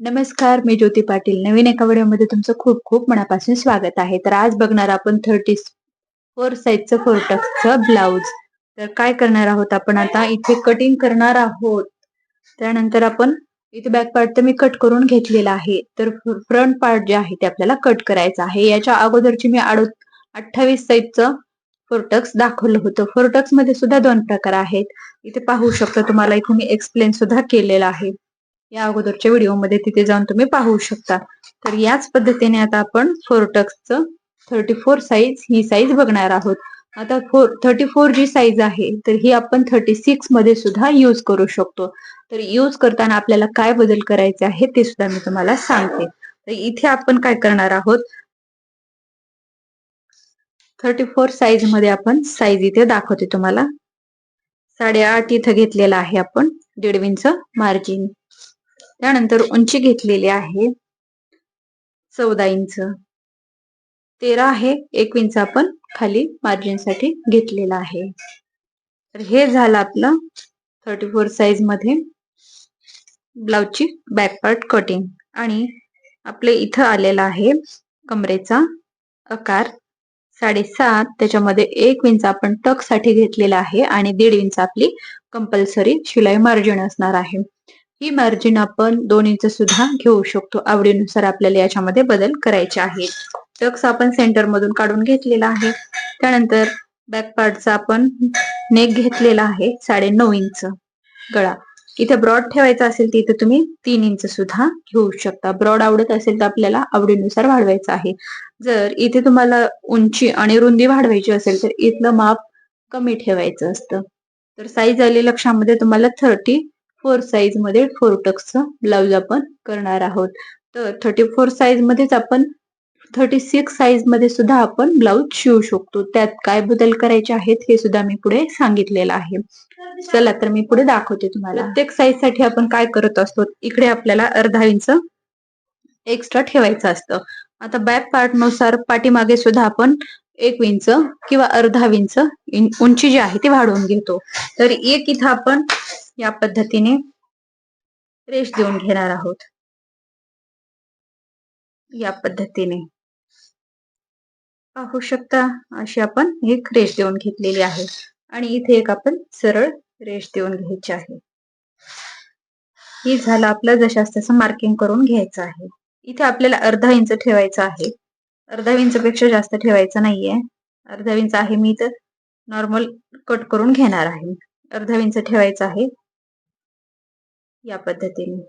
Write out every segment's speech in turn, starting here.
नमस्कार मी ज्योती पाटील. नवीन एका व्हिडिओमध्ये तुमचं खूप खूप मनापासून स्वागत आहे. तर आज बघणार आपण थर्टी फोर साईजचं फोरटक्सचं ब्लाऊज तर काय करणार आहोत आपण आता? इथे कटिंग करणार आहोत. त्यानंतर आपण इथे बॅक पार्ट तर मी कट करून घेतलेला आहे. तर फ्रंट पार्ट जे आहे ते आपल्याला कट करायचं आहे. याच्या अगोदरची मी अडो अठ्ठावीस साईजचं फोरटक्स दाखवलं होतं. फोरटक्समध्ये सुद्धा दोन प्रकार आहेत. इथे पाहू शकता तुम्हाला इथे मी एक्सप्लेन सुद्धा केलेलं आहे. या अगोदरच्या व्हिडिओमध्ये तिथे जाऊन तुम्ही पाहू शकता. तर याच पद्धतीने आता आपण फोरटक्सचं थर्टी फोर साईज ही साईज बघणार आहोत. आता फोर थर्टी फोर जी साईज आहे तर ही आपण थर्टी सिक्समध्ये सुद्धा यूज करू शकतो. तर यूज करताना आपल्याला काय बदल करायचे आहे ते सुद्धा मी तुम्हाला सांगते. तर इथे आपण काय करणार आहोत? थर्टी फोर साईजमध्ये आपण साईज इथे दाखवते तुम्हाला. साडेआठ इथं घेतलेला आहे आपण दीड इंच मार्जिन त्यानंतर उंची घेतलेली आहे. चौदा इंच. तेरा आहे. एक इंच आपण खाली मार्जिनसाठी घेतलेला आहे. तर हे झालं आपलं थर्टी फोर साईजमध्ये ब्लाउजची बॅक पार्ट कटिंग आणि आपले इथं आलेला आहे कमरेचा आकार साडेसात. त्याच्यामध्ये एक इंच आपण टकसाठी घेतलेला आहे आणि दीड इंच आपली कंपल्सरी शिलाई मार्जिन असणार आहे. ही मार्जिन आपण दोन इंच सुद्धा घेऊ शकतो. आवडीनुसार आपल्याला याच्यामध्ये बदल करायचे आहेत. टक्स आपण सेंटर मधून काढून घेतलेला आहे. त्यानंतर बॅक पार्टचा आपण नेक घेतलेला आहे साडे नऊ इंच गळा. इथे ब्रॉड ठेवायचा असेल तर इथे तुम्ही तीन इंच सुद्धा घेऊ शकता. ब्रॉड आवडत असेल तर आपल्याला आवडीनुसार वाढवायचं आहे. जर इथे तुम्हाला उंची आणि रुंदी वाढवायची असेल तर इथलं माप कमी ठेवायचं असतं. तर साईज आली लक्षामध्ये तुम्हाला थर्टी फोर साईजमध्ये फोर टक्सचं ब्लाऊज आपण करणार आहोत. तर थर्टी फोर साईज मध्येच आपण थर्टी सिक्स साईजमध्ये सुद्धा आपण ब्लाऊज शिवू शकतो. त्यात काय बदल करायचे आहेत हे सुद्धा मी पुढे सांगितलेलं आहे. चला तर मी पुढे दाखवते तुम्हाला. प्रत्येक साईजसाठी आपण काय करत असतो? इकडे आपल्याला अर्धा इंच एक्स्ट्रा ठेवायचं असतं. आता बॅक पार्टनुसार पाठीमागे सुद्धा आपण एक इंच किंवा अर्धा इंच उंची जी आहे ती वाढवून घेतो. तर एक इथं आपण या पद्धतीने रेश देऊन घेणार आहोत. या पद्धतीने. पाहू शकता अशी आपण एक रेश देऊन घेतलेली आहे. आणि इथे एक आपण सरळ रेश देऊन घ्यायची आहे. ही झालं आपलं जशास तसं मार्किंग करून घ्यायचं आहे. इथे आपल्याला अर्धा इंच ठेवायचं आहे. अर्धा इंच पेक्षा जास्त ठेवायचं नाहीये. अर्धा इंच आहे मी तर नॉर्मल कट करून घेणार आहे. अर्धा इंच ठेवायचं आहे. या पद्धतीने.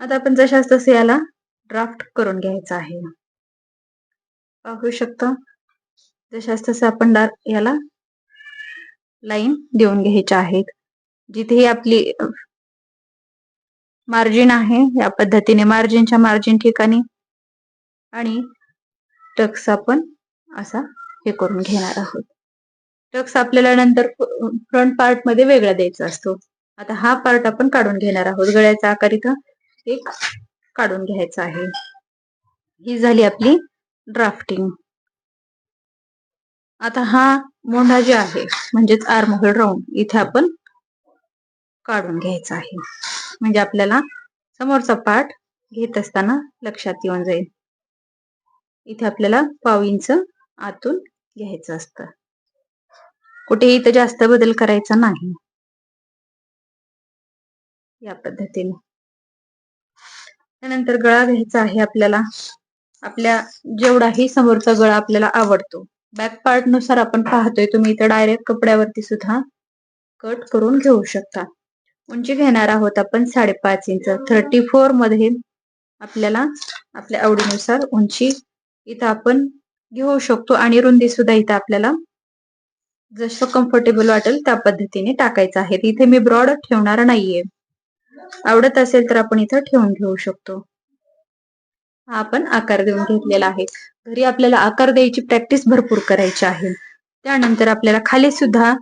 आता आपण जशाच तसे याला ड्राफ्ट करून घ्यायचं आहे. पाहू शकता जशाच तसे आपण याला लाईन देऊन घ्यायच्या आहेत. जिथे आपली मार्जिन आहे या पद्धतीने मार्जिनच्या मार्जिन ठिकाणी आणि टक्स आपण असा हे करून घेणार आहोत. टक्स आपल्याला नंतर फ्रंट पार्टमध्ये वेगळा द्यायचा असतो. आता हा पार्ट आपण काढून घेणार आहोत. गळ्याचा आकार इथं एक काढून घ्यायचा आहे. ही झाली आपली ड्राफ्टिंग आता हा मोंढा जे आहे म्हणजेच आर्महोल राऊंड इथे आपण काढून घ्यायचा आहे. म्हणजे आपल्याला समोरचा पार्ट घेत असताना लक्षात येऊन जाईल. इथे आपल्याला पाव इंच आतून घ्यायचं असतं. कुठेही तर जास्त बदल करायचा नाही. या पद्धतीने. त्यानंतर गळा घ्यायचा आहे आपल्याला. आपल्या जेवढाही समोरचा गळा आपल्याला आवडतो. बॅक पार्टनुसार आपण पाहतोय तुम्ही इथं डायरेक्ट कपड्यावरती सुद्धा कट करून घेऊ शकता. उंची घेणार आहोत आपण साडेपाच इंच. थर्टी फोरमध्ये आपल्याला आपल्या आवडीनुसार उंची इथं आपण घेऊ शकतो. आणि रुंदी सुद्धा इथं आपल्याला जसं कम्फर्टेबल वाटेल त्या पद्धतीने टाकायचं आहे. इथे मी ब्रॉड ठेवणार नाहीये. आवडत असेल तर आपण इथं ठेवून घेऊ शकतो. हा आपण आकार देऊन घेतलेला आहे. घरी आपल्याला आकार द्यायची प्रॅक्टिस भरपूर करायची आहे. त्यानंतर आपल्याला खाली सुद्धा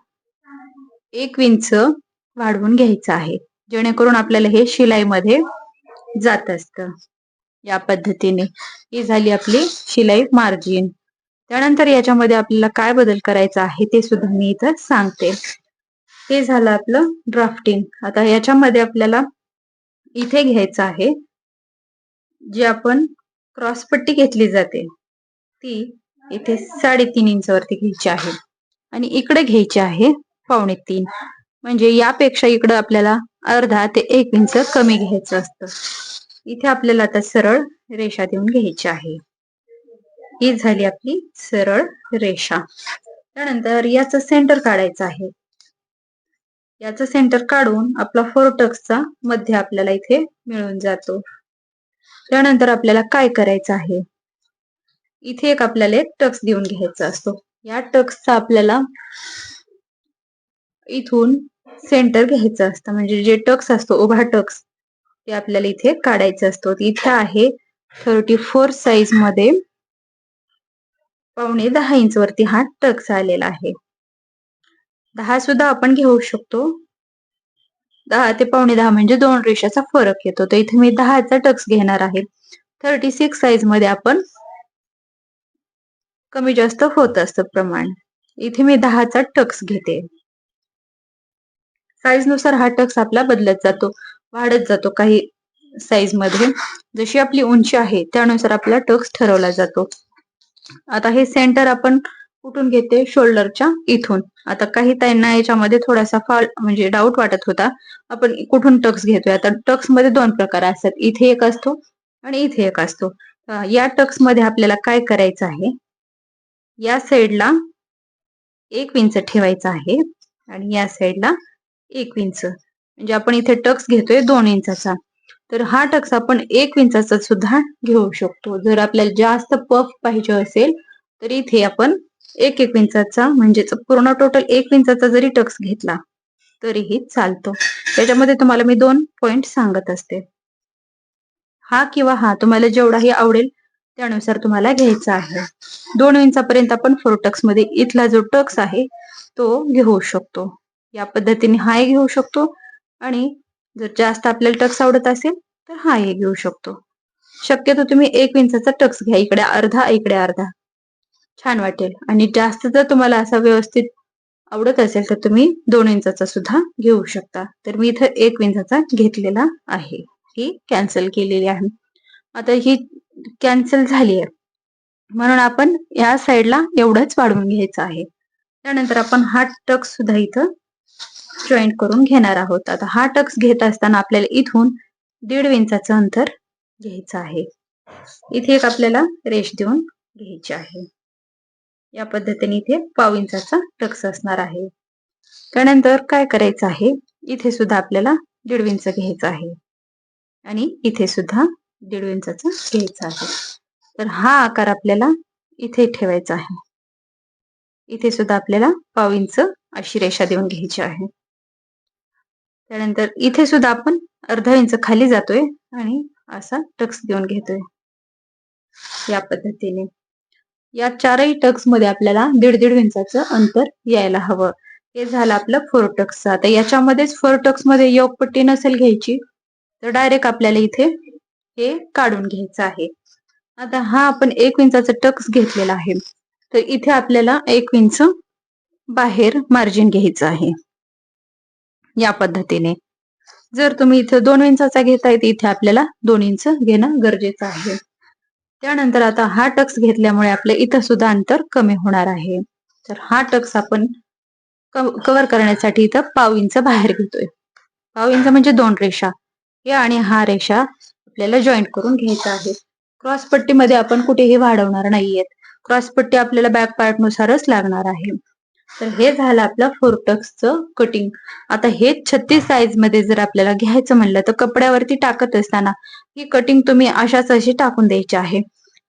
एक विंच वाढवून घ्यायचं आहे. जेणेकरून आपल्याला हे शिलाईमध्ये जात असत. या पद्धतीने. ही झाली आपली शिलाई मार्जिन त्यानंतर याच्यामध्ये आपल्याला काय बदल करायचा आहे ते सुद्धा मी इथं सांगते. हे झालं आपलं ड्राफ्टिंग आता याच्यामध्ये आपल्याला इथे घ्यायचं आहे. जी आपण क्रॉसपट्टी घेतली जाते ती इथे साडेतीन इंच वरती घ्यायची आहे. आणि इकडे घ्यायची आहे पावणे तीन. म्हणजे यापेक्षा इकडं आपल्याला अर्धा ते एक इंच कमी घ्यायचं असतं. इथे आपल्याला आता सरळ रेषा देऊन घ्यायची आहे. ही झाली आपली सरळ रेषा. त्यानंतर याचं सेंटर काढायचं आहे. याचं सेंटर काढून आपला फोरटक्सचा मध्य आपल्याला इथे मिळून जातो. त्यानंतर आपल्याला काय करायचं आहे? इथे एक आपल्याला एक टक्स देऊन घ्यायचा असतो. या टक्सचा आपल्याला इथून सेंटर घ्यायचं असतं. म्हणजे जे टक्स असतो उभा टक्स ते आपल्याला इथे काढायचं असतो. इथे आहे थर्टी फोर साईजमध्ये पावणे दहा इंच वरती हा टक्स आलेला आहे. दहा सुद्धा आपण घेऊ शकतो. दहा ते पावणे दहा म्हणजे दोन रेषाचा फरक येतो. तर इथे मी दहाचा टक्स घेणार आहे. थर्टी सिक्स साईजमध्ये आपण कमी जास्त होत असतं प्रमाण. इथे मी दहाचा टक्स घेते. साईजनुसार हा टक्स आपला बदलत जातो. वाढत जातो काही साईजमध्ये. जशी आपली उंची आहे त्यानुसार आपला टक्स ठरवला जातो. आता हे सेंटर आपण कुठून घेते? शोल्डरच्या इथून. आता काही ताईंना याच्यामध्ये थोडासा फॉल म्हणजे डाऊट वाटत होता. आपण कुठून टक्स घेतोय? आता टक्समध्ये दोन प्रकार असतात. इथे एक असतो आणि इथे एक असतो. या टक्समध्ये आपल्याला काय करायचं आहे? या साइडला एक इंच ठेवायचं आहे आणि या साइडला एक इंच म्हणजे आपण इथे टक्स घेतोय दोन इंचाचा. तर हा टक्स आपण एक विंचाचा सुद्धा घेऊ शकतो. जर आपल्याला जास्त पफ पाहिजे असेल तर इथे आपण एक एक विंचाचा म्हणजे पूर्ण टोटल एक विंचाचा जरी टक्स घेतला तरीही चालतो. त्याच्यामध्ये तुम्हाला मी दोन पॉइंट सांगत असते. हा किंवा हा तुम्हाला जेवढाही आवडेल त्यानुसार तुम्हाला घ्यायचा आहे. दोन इंचापर्यंत आपण फोर टक्समध्ये इथला जो टक्स आहे तो घेऊ शकतो. या पद्धतीने हाही घेऊ शकतो आणि जर जास्त आपल्याला टक्स आवडत असेल तर हा हे घेऊ शकतो. शक्यतो तुम्ही एक इंचाचा टक्स घ्या इकडे अर्धा इकडे अर्धा. छान वाटेल. आणि जास्त जर तुम्हाला असा व्यवस्थित आवडत असेल तर तुम्ही दोन इंचाचा सुद्धा घेऊ शकता. तर मी इथं एक इंचाचा घेतलेला आहे. ही कॅन्सल केलेली आहे. आता ही कॅन्सल झाली आहे. म्हणून आपण या साईडला एवढंच वाढवून घ्यायचं आहे. त्यानंतर आपण हा टक्स सुद्धा इथं जॉईंट करून घेणार आहोत. आता हा टक्स घेत असताना आपल्याला इथून दीड इंचाचं अंतर घ्यायचं आहे. इथे एक आपल्याला रेश देऊन घ्यायची आहे. या पद्धतीने इथे पाव इंचाचा टक्स असणार आहे. त्यानंतर काय करायचं आहे? इथे सुद्धा आपल्याला दीड इंच घ्यायचं आहे. आणि इथे सुद्धा दीड इंचाचा घ्यायचा आहे. तर हा आकार आपल्याला इथे ठेवायचा आहे. इथे सुद्धा आपल्याला पाव इंच अशी रेषा देऊन घ्यायची आहे. त्यानंतर इथे सुद्धा आपण अर्धा इंच खाली जातोय आणि असा टक्स देऊन घेतोय. या पद्धतीने. या चारही टक्समध्ये आपल्याला दीड दीड इंचाचं अंतर यायला हवं. हे झालं आपलं फोर टक्स. आता याच्यामध्येच फोर टक्समध्ये योगपट्टी नसेल घ्यायची तर डायरेक्ट आपल्याला इथे हे काढून घ्यायचं आहे. आता हा आपण एक इंचाचा टक्स घेतलेला आहे. तर इथे आपल्याला एक इंच बाहेर मार्जिन घ्यायचं आहे. या पद्धतीने. जर तुम्ही इथे दोन इंचाचा घेताय तर इथे आपल्याला दोन इंच घेणं गरजेचं आहे. त्यानंतर आता हा टक्स घेतल्यामुळे आपलं इथं सुद्धा अंतर कमी होणार आहे. तर हा टक्स आपण कव्हर करण्यासाठी इथं पाव इंच बाहेर घेतोय. पाव इंच म्हणजे दोन रेषा. हे आणि हा रेषा आपल्याला जॉईंट करून घ्यायचा आहे. क्रॉस पट्टीमध्ये आपण कुठेही वाढवणार नाहीयेत. क्रॉस पट्टी आपल्याला बॅक पार्ट नुसारच लागणार आहे. तर हे झालं आपलं फोरटक्सचं कटिंग आता हे छत्तीस साईजमध्ये जर आपल्याला घ्यायचं म्हणलं तर कपड्यावरती टाकत असताना ही कटिंग तुम्ही अशाच अशी टाकून द्यायची आहे.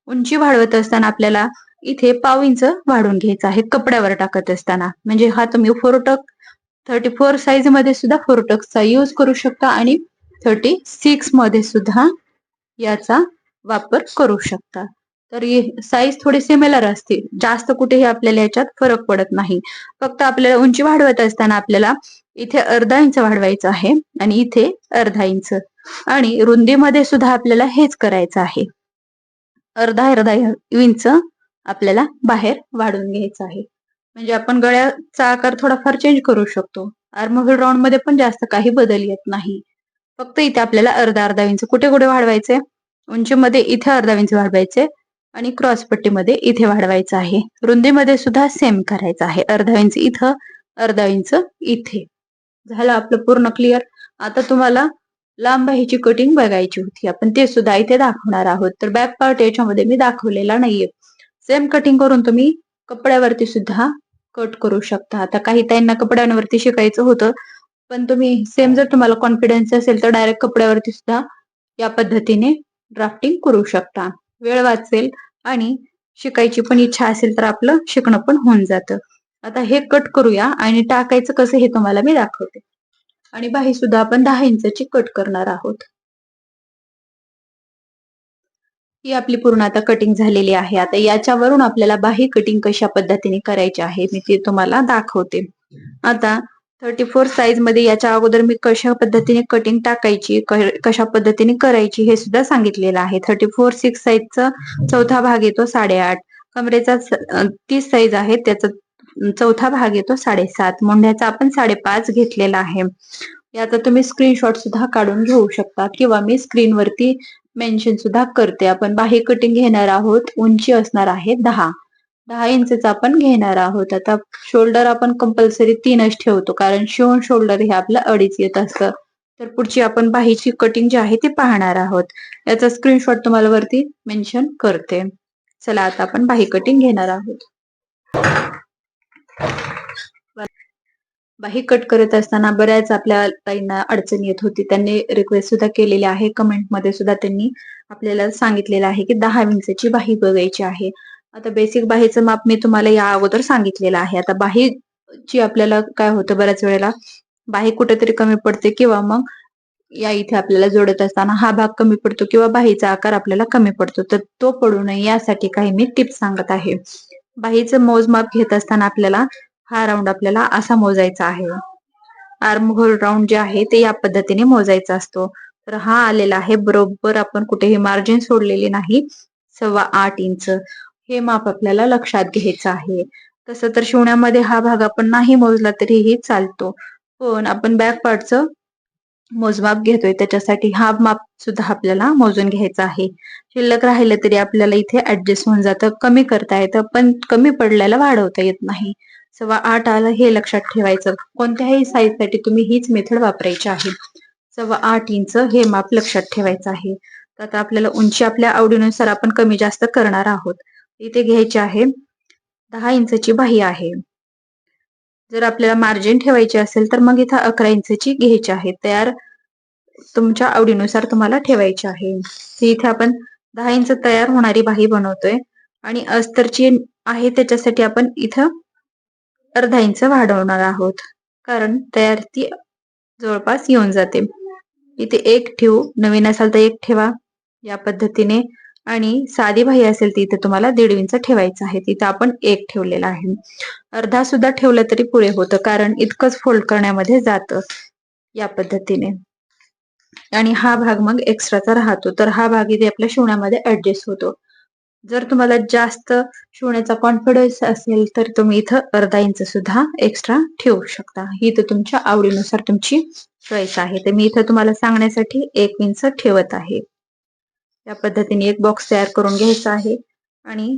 उंची वाढवत असताना आपल्याला इथे पाव इंच वाढून घ्यायचं आहे कपड्यावर टाकत असताना. म्हणजे हा तुम्ही फोरटक थर्टी फोर साईजमध्ये सुद्धा फोरटक्सचा यूज करू शकता आणि थर्टी सिक्समध्ये सुद्धा याचा वापर करू शकता. तर साईज थोडी सिमिलर असतील जास्त कुठेही आपल्याला याच्यात फरक पडत नाही. फक्त आपल्याला उंची वाढवत असताना आपल्याला इथे अर्धा इंच वाढवायचं आहे आणि इथे अर्धा इंच. आणि रुंदीमध्ये सुद्धा आपल्याला हेच करायचं आहे. अर्धा अर्धा इंच आपल्याला बाहेर वाढून घ्यायचं आहे. म्हणजे आपण गळ्याचा आकार थोडाफार चेंज करू शकतो. आर्महोल राऊंडमध्ये पण जास्त काही बदल येत नाही. फक्त इथे आपल्याला अर्धा अर्धा इंच कुठे कुठे वाढवायचे? उंचीमध्ये इथे अर्धा इंच वाढवायचे. आणि क्रॉस पट्टीमध्ये इथे वाढवायचं आहे. रुंदीमध्ये सुद्धा सेम करायचं आहे. अर्धा इंच इथं अर्धा इंच इथे. झालं आपलं पूर्ण क्लिअर आता तुम्हाला लांब ह्याची कटिंग बघायची होती. आपण ते सुद्धा इथे दाखवणार आहोत. तर बॅक पार्ट याच्यामध्ये मी दाखवलेला नाहीये. सेम कटिंग करून तुम्ही कपड्यावरती सुद्धा कट करू शकता. आता काही ताईंना कपड्यांवरती शिकायचं होतं. पण तुम्ही सेम जर तुम्हाला कॉन्फिडन्स असेल तर डायरेक्ट कपड्यावरती सुद्धा या पद्धतीने ड्राफ्टिंग करू शकता. वेळ वाचेल आणि शिकायची पण इच्छा असेल तर आपलं शिकणं पण होऊन जातं. आता हे कट करूया आणि टाकायचं कसं हे तुम्हाला मी दाखवते. आणि बाही सुद्धा आपण दहा इंचाची कट करणार आहोत. ही आपली पूर्ण आता कटिंग झालेली आहे. आता याच्यावरून आपल्याला बाही कटिंग कशा पद्धतीने करायची आहे मी ते तुम्हाला दाखवते. आता थर्टी फोर साईजमध्ये याच्या अगोदर मी कशा पद्धतीने कटिंग टाकायची कशा पद्धतीने करायची हे सुद्धा सांगितलेलं आहे. थर्टी फोर सिक्स साईजचा चौथा भाग येतो साडेआठ. कमरेचा तीस साईज आहे त्याचा चौथा भाग येतो साडेसात. मोंढ्याचा आपण साडेपाच घेतलेला आहे. याचा तुम्ही स्क्रीनशॉट सुद्धा काढून घेऊ शकता किंवा मी स्क्रीनवरती मेन्शन सुद्धा करते. आपण बाही कटिंग घेणार आहोत उंची असणार आहे दहा. दहा इंचचा आपण घेणार आहोत. आता शोल्डर आपण कंपल्सरी तीनच ठेवतो कारण शिवून शोल्डर हे आपलं अडीच येत असतं. तर पुढची आपण बाहीची कटिंग जी आहे ती पाहणार आहोत. याचा स्क्रीनशॉट तुम्हाला वरती मेन्शन करते. चला आता आपण बाही कटिंग घेणार आहोत. बाही कट करत असताना बऱ्याच आपल्या ताईंना अडचण येत होती. त्यांनी रिक्वेस्ट सुद्धा केलेली आहे. कमेंटमध्ये सुद्धा त्यांनी आपल्याला सांगितलेलं आहे की दहा इंचची बाही बघायची आहे. आता बेसिक बाहीचं माप मी तुम्हाला या अगोदर सांगितलेलं आहे. आता बाहीची आपल्याला काय होतं बऱ्याच वेळेला? बाही कुठेतरी कमी पडते किंवा मग या इथे आपल्याला जोडत असताना हा भाग कमी पडतो किंवा बाहीचा आकार आपल्याला कमी पडतो. तर तो पडू नये यासाठी काही मी टिप्स सांगत आहे. बाहीचं मोजमाप घेत असताना आपल्याला हा राऊंड आपल्याला असा मोजायचा आहे. आर्म होल राऊंड जे आहे ते या पद्धतीने मोजायचा असतो. तर हा आलेला आहे. बरोबर आपण कुठेही मार्जिन सोडलेली नाही. सव्वा आठ इंच. हे माप आपल्याला लक्षात घ्यायचं आहे. तसं तर शिवण्यामध्ये हा भाग आपण नाही मोजला तरीही चालतो. पण आपण बॅक पार्टचं मोजमाप घेतोय. त्याच्यासाठी हा माप सुद्धा आपल्याला मोजून घ्यायचा आहे. शिल्लक राहिलं तरी आपल्याला इथे ऍडजस्ट होऊन जातं. कमी करता येतं पण कमी पडल्याला वाढवता येत नाही. सव्वा आठ आलं हे लक्षात ठेवायचं. कोणत्याही साईजसाठी तुम्ही हीच मेथड वापरायची आहे. सव्वा आठ इंच हे माप लक्षात ठेवायचं आहे. तर आता आपल्याला उंची आपल्या आवडीनुसार आपण कमी जास्त करणार आहोत. इथे घ्यायचे आहे. दहा इंचची बाही आहे. जर आपल्याला मार्जिन ठेवायची असेल तर मग इथं अकरा इंचची घ्यायची आहे. तयार तुमच्या आवडीनुसार तुम्हाला ठेवायची आहे. इथे आपण दहा इंच तयार होणारी बाही बनवतोय. आणि अस्तरची आहे त्याच्यासाठी आपण इथं अर्धा इंच वाढवणार आहोत. कारण तयार ती जवळपास येऊन जाते. इथे एक ठेवू नवीन असाल तर एक ठेवा. या पद्धतीने आणि साधी बाही असेल ती इथे तुम्हाला दीड इंच ठेवायचं आहे. तिथं आपण एक ठेवलेला आहे. अर्धा सुद्धा ठेवलं तरी पुरे होतं कारण इतकंच फोल्ड करण्यामध्ये जातं या पद्धतीने. आणि हा भाग मग एक्स्ट्राचा राहतो. तर हा भाग इथे आपल्या शिवण्यामध्ये ऍडजस्ट होतो. जर तुम्हाला जास्त शिवण्याचा कॉन्फिडन्स असेल तर तुम्ही इथं अर्धा इंच सुद्धा एक्स्ट्रा ठेवू शकता. ही तर तुमच्या आवडीनुसार तुमची चॉईस आहे. तर मी इथं तुम्हाला सांगण्यासाठी एक इंच ठेवत आहे. त्या पद्धतीने एक बॉक्स तयार करून घ्यायचा आहे. आणि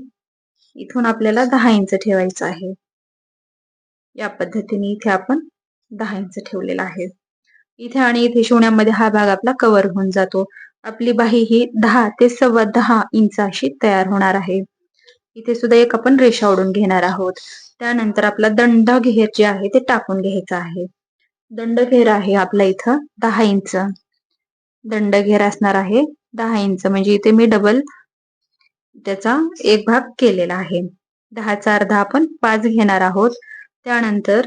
इथून आपल्याला दहा इंच ठेवायचं आहे. या पद्धतीने इथे आपण दहा इंच ठेवलेला आहे. इथे आणि इथे शिवण्यामध्ये हा भाग आपला कव्हर होऊन जातो. आपली बाही ही दहा ते सव्वा दहा इंच अशी तयार होणार आहे. इथे सुद्धा एक आपण रेषा ओढून घेणार आहोत. त्यानंतर आपला दंड घेर जे आहे ते टाकून घ्यायचं आहे. दंड घेर आहे आपला इथं दहा इंच. दंड घेर असणार आहे दहा इंच म्हणजे इथे मी डबल त्याचा एक भाग केलेला आहे. दहाचा अर्धा आपण पाच घेणार आहोत. त्यानंतर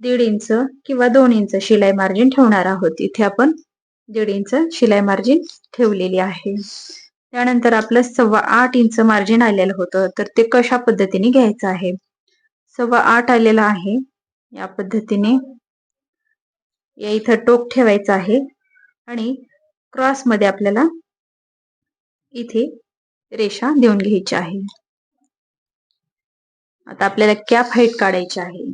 दीड इंच किंवा दोन इंच शिलाई मार्जिन ठेवणार आहोत. इथे आपण दीड इंच शिलाई मार्जिन ठेवलेली आहे. त्यानंतर आपलं सव्वा आठ इंच मार्जिन आलेलं होतं. तर ते कशा पद्धतीने घ्यायचं आहे? सव्वा आठ आलेलं आहे. या पद्धतीने या इथं टोक ठेवायचं आहे. आणि क्रॉसमध्ये आपल्याला इथे रेषा देऊन घ्यायची आहे. आता आपल्याला कॅप हाईट काढायची आहे.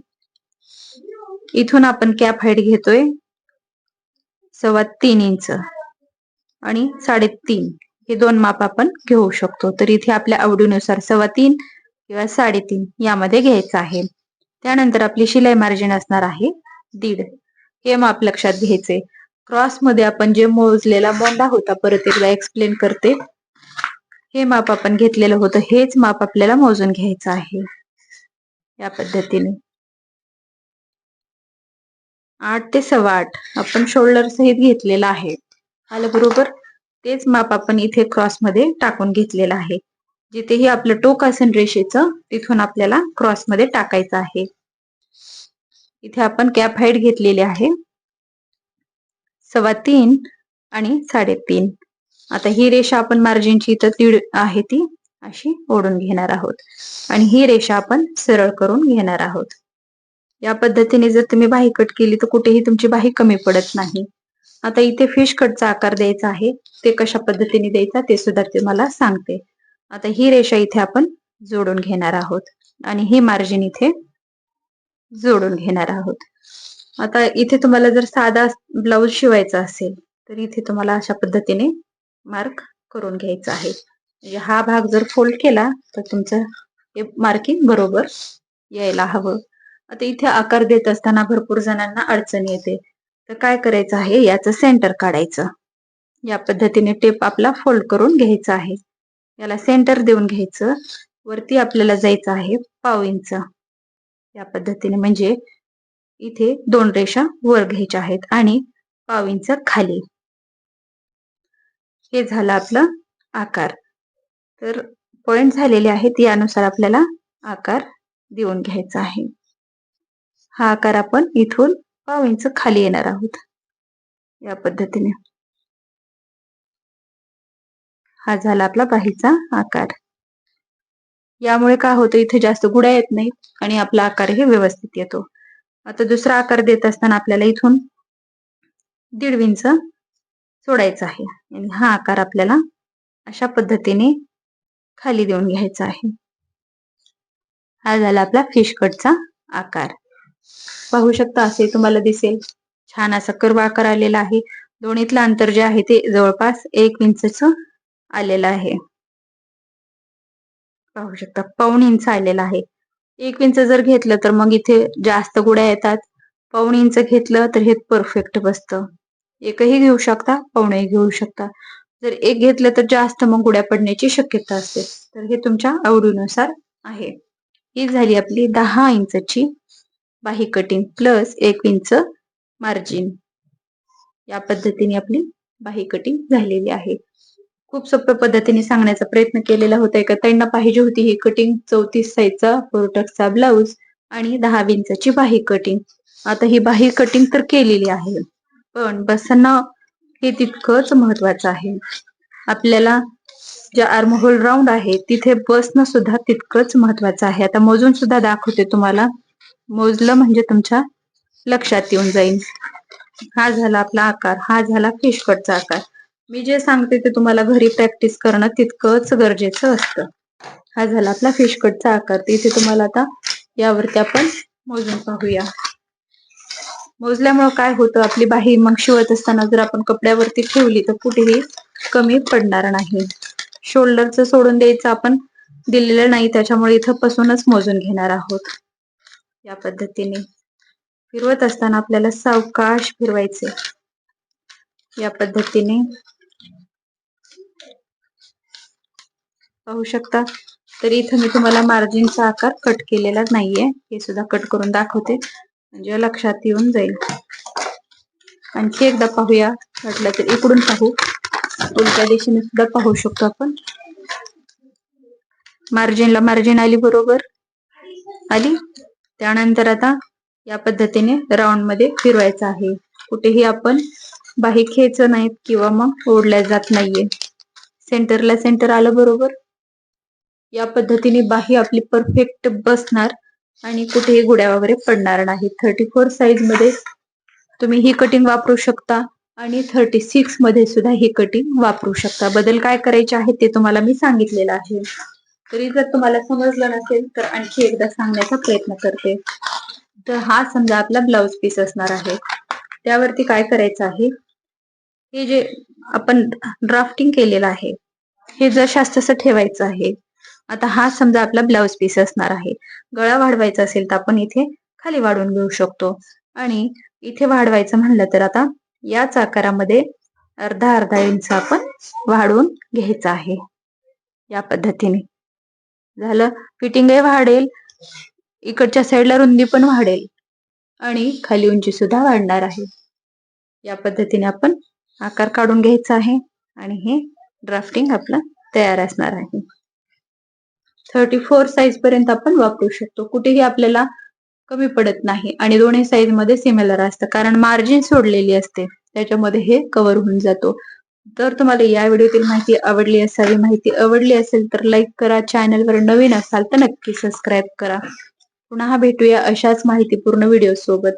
इथून आपण कॅप हाईट घेतोय सव्वा तीन इंच आणि साडेतीन. हे दोन माप आपण घेऊ शकतो. तर इथे आपल्या आवडीनुसार सव्वा तीन किंवा साडेतीन यामध्ये घ्यायचं आहे. त्यानंतर आपली शिलाई मार्जिन असणार आहे दीड. हे माप लक्षात घ्यायचे क्रॉसमध्ये आपण जे मोजलेला मोंडा होता परत एकदा एक्सप्लेन करते. हे माप आपण घेतलेलं होतं. हेच माप आपल्याला मोजून घ्यायचं आहे. या पद्धतीने. आठ ते सव्वा आठ. आपण शोल्डर सहित घेतलेला आहे. आलं बरोबर? तेच माप आपण इथे क्रॉसमध्ये टाकून घेतलेलं आहे. जिथेही आपलं टोक असेल रेषेचं तिथून आपल्याला क्रॉसमध्ये टाकायचं आहे. इथे आपण कॅप हाईट घेतलेली आहे. सव्वा तीन आणि साडेतीन. आता ही रेषा आपण मार्जिनची इथं तीड आहे ती अशी ओढून घेणार आहोत. आणि ही रेषा आपण सरळ करून घेणार आहोत. या पद्धतीने जर तुम्ही बाही कट केली तर कुठेही तुमची बाही कमी पडत नाही. आता इथे फिश कटचा आकार द्यायचा आहे ते कशा पद्धतीने द्यायचा ते सुद्धा तुम्हाला सांगते. आता ही रेषा इथे आपण जोडून घेणार आहोत. आणि हे मार्जिन इथे जोडून घेणार आहोत. आता इथे तुम्हाला जर साधा ब्लाऊज शिवायचा असेल तर इथे तुम्हाला अशा पद्धतीने मार्क करून घ्यायचा आहे. म्हणजे हा भाग जर फोल्ड केला तर तुमचं हे मार्किंग बरोबर यायला हवं. आता इथे आकार देत असताना भरपूर जणांना अडचण येते. तर काय करायचं आहे? याचं सेंटर काढायचं. या पद्धतीने टेप आपला फोल्ड करून घ्यायचा आहे. याला सेंटर देऊन घ्यायचं. वरती आपल्याला जायचं आहे पाव इंच या पद्धतीने म्हणजे इथे दोन रेषा वर घ्यायच्या आहेत आणि पाव इंच खाली. हे झालं आपलं आकार. तर पॉइंट झालेले आहेत यानुसार आपल्याला आकार देऊन घ्यायचा आहे. हा आकार आपण इथून पाव इंच खाली येणार आहोत. या पद्धतीने. हा झाला आपला बाहीचा आकार. यामुळे काय होतं? इथे जास्त गुड्या येत नाहीत आणि आपला आकार हे व्यवस्थित येतो. आता दुसरा आकार देत असताना आपल्याला इथून दीड इंच सोडायचा आहे. आणि हा आकार आपल्याला अशा पद्धतीने खाली देऊन घ्यायचा आहे. हा झाला आपला फिश कटचा आकार. पाहू शकता असे तुम्हाला दिसेल. छान असा कर्व आकार आलेला आहे. दोन्हीतलं अंतर जे आहे ते जवळपास एक इंचच आलेलं आहे. पाहू शकता पाऊण इंच आलेला आहे. एक इंच जर घेतलं तर मग इथे जास्त गुड्या येतात. पाऊण इंच घेतलं तर हे परफेक्ट बसतं. एकही घेऊ शकता पावणेही घेऊ शकता. जर एक घेतलं तर जास्त मग गुड्या पडण्याची शक्यता असते. तर हे तुमच्या आवडीनुसार आहे. ही झाली आपली दहा इंचची बाही कटिंग प्लस एक इंच मार्जिन या पद्धतीने आपली बाही कटिंग झालेली आहे. खूप सोप्या पद्धतीने सांगण्याचा प्रयत्न केलेला होता. एका त्यांना पाहिजे होती ही कटिंग चौतीस साईजचा पोर्टक्सचा ब्लाऊज आणि दहा इंचाची बाही कटिंग आता ही बाही कटिंग तर केलेली आहे. पण बसणं हे तितकंच महत्वाचं आहे. आपल्याला ज्या आर्महोल राऊंड आहे तिथे बसणं सुद्धा तितकंच महत्वाचं आहे. आता मोजून सुद्धा दाखवते तुम्हाला. मोजलं म्हणजे तुमच्या लक्षात येऊन जाईल. हा झाला आपला आकार हा झाला फिशकटचा आकार. मी जे सांगते ते तुम्हाला घरी प्रॅक्टिस करणं तितकंच गरजेचं असतं. हा झाला आपला फिशकटचा आकार. इथे तुम्हाला आता यावरती आपण मोजून पाहूया. मोजल्यामुळं काय होतं? आपली बाही मग शिवत असताना जर आपण कपड्यावरती ठेवली तर कुठेही कमी पडणार नाही. शोल्डरचं सोडून द्यायचं आपण दिलेलं नाही त्याच्यामुळे इथं पासूनच मोजून घेणार आहोत. या पद्धतीने. फिरवत असताना आपल्याला सावकाश फिरवायचे या पद्धतीने. पाहू शकता तर इथं मी तुम्हाला मार्जिनचा आकार कट केलेला नाहीये. हे सुद्धा कट करून दाखवते. म्हणजे लक्षात येऊन जाईल. आणखी एकदा पाहूया. म्हटलं तर इकडून पाहू. उलट्या दिशेने सुद्धा पाहू शकतो आपण. मार्जिनला मार्जिन आली बरोबर. आली? त्यानंतर आता या पद्धतीने राऊंडमध्ये फिरवायचं आहे. कुठेही आपण बाही खेच नाहीत किंवा मग ओढल्या जात नाहीये. सेंटरला सेंटर आलं बरोबर. या पद्धतीने बाही आपली परफेक्ट बसणार. आणि कुठेही गुड्या वगैरे पडणार नाही थर्टी फोर साईजमध्ये तुम्ही ही कटिंग वापरू शकता आणि थर्टी सिक्समध्ये सुद्धा ही कटिंग वापरू शकता. बदल काय करायचे आहे ते तुम्हाला मी सांगितलेलं आहे. तरी जर तुम्हाला समजलं नसेल तर आणखी एकदा सांगण्याचा प्रयत्न करते. तर हा समजा आपला ब्लाउज पीस असणार आहे. त्यावरती काय करायचं आहे? हे जे आपण ड्राफ्टिंग केलेलं आहे हे जशास तसं ठेवायचं आहे आता हा समजा आपला ब्लाउज पीस असणार आहे. गळा वाढवायचा असेल तर आपण इथे खाली वाढवून घेऊ शकतो. आणि इथे वाढवायचं म्हणलं तर आता याच आकारामध्ये अर्धा अर्धा इंच आपण वाढवून घ्यायचं आहे. या पद्धतीने. झालं. फिटिंगही वाढेल. इकडच्या साईडला रुंदी पण वाढेल. आणि खाली उंची सुद्धा वाढणार आहे. या पद्धतीने आपण आकार काढून घ्यायचा आहे. आणि हे ड्राफ्टिंग आपलं तयार असणार आहे. थर्टी फोर साईज पर्यंत आपण वापरू शकतो. कुठेही आपल्याला कमी पडत नाही. आणि दोन्ही साईजमध्ये सिमिलर असतं. कारण मार्जिन सोडलेली असते. त्याच्यामध्ये हे कव्हर होऊन जातो. तर तुम्हाला या व्हिडिओतील माहिती आवडली असावी माहिती आवडली असेल तर लाईक करा. चॅनलवर नवीन असाल तर नक्की सबस्क्राईब करा. पुन्हा भेटूया अशाच माहितीपूर्ण व्हिडिओ सोबत.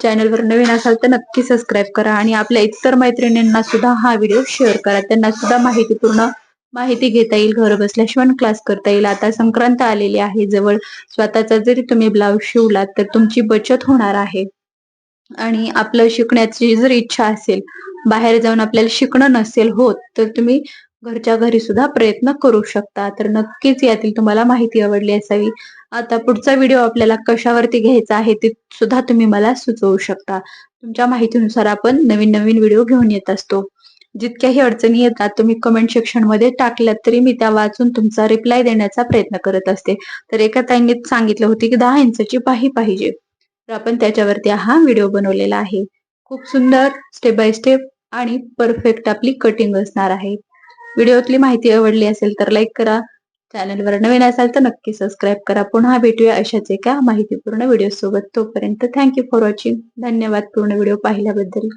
चॅनलवर नवीन असाल तर नक्की सबस्क्राईब करा. आणि आपल्या इतर मैत्रिणींना सुद्धा हा व्हिडिओ शेअर करा. त्यांना सुद्धा माहितीपूर्ण माहिती घेता येईल घर बसल्या शिवण क्लास करता येईल. आता संक्रांत आलेली आहे जवळ स्वतःचा जरी तुम्ही ब्लाऊज शिवलात तर तुमची बचत होणार आहे. आणि आपलं शिकण्याची जर इच्छा असेल बाहेर जाऊन आपल्याला शिकणं नसेल होत तर तुम्ही घरच्या घरी सुद्धा प्रयत्न करू शकता. तर नक्कीच यातील तुम्हाला माहिती आवडली असावी. आता पुढचा व्हिडिओ आपल्याला कशावरती घ्यायचा आहे ते सुद्धा तुम्ही मला सुचवू शकता. तुमच्या माहितीनुसार आपण नवीन नवीन व्हिडिओ घेऊन येत असतो. जितक्याही अडचणी येतात तुम्ही कमेंट सेक्शनमध्ये टाकल्यात तरी मी त्या वाचून तुमचा रिप्लाय देण्याचा प्रयत्न करत असते. तर एका ताईंनी सांगितलं होती की दहा इंचची पाही पाहिजे. तर आपण त्याच्यावरती हा व्हिडिओ बनवलेला आहे. खूप सुंदर स्टेप बाय स्टेप आणि परफेक्ट आपली कटिंग असणार आहे. व्हिडिओतली माहिती आवडली असेल तर लाईक करा. चॅनलवर नवीन असाल तर नक्की सबस्क्राईब करा. पुन्हा भेटूया अशाच एका माहितीपूर्ण व्हिडिओ सोबत. तोपर्यंत थँक्यू फॉर वॉचिंग धन्यवाद पूर्ण व्हिडिओ पाहिल्याबद्दल.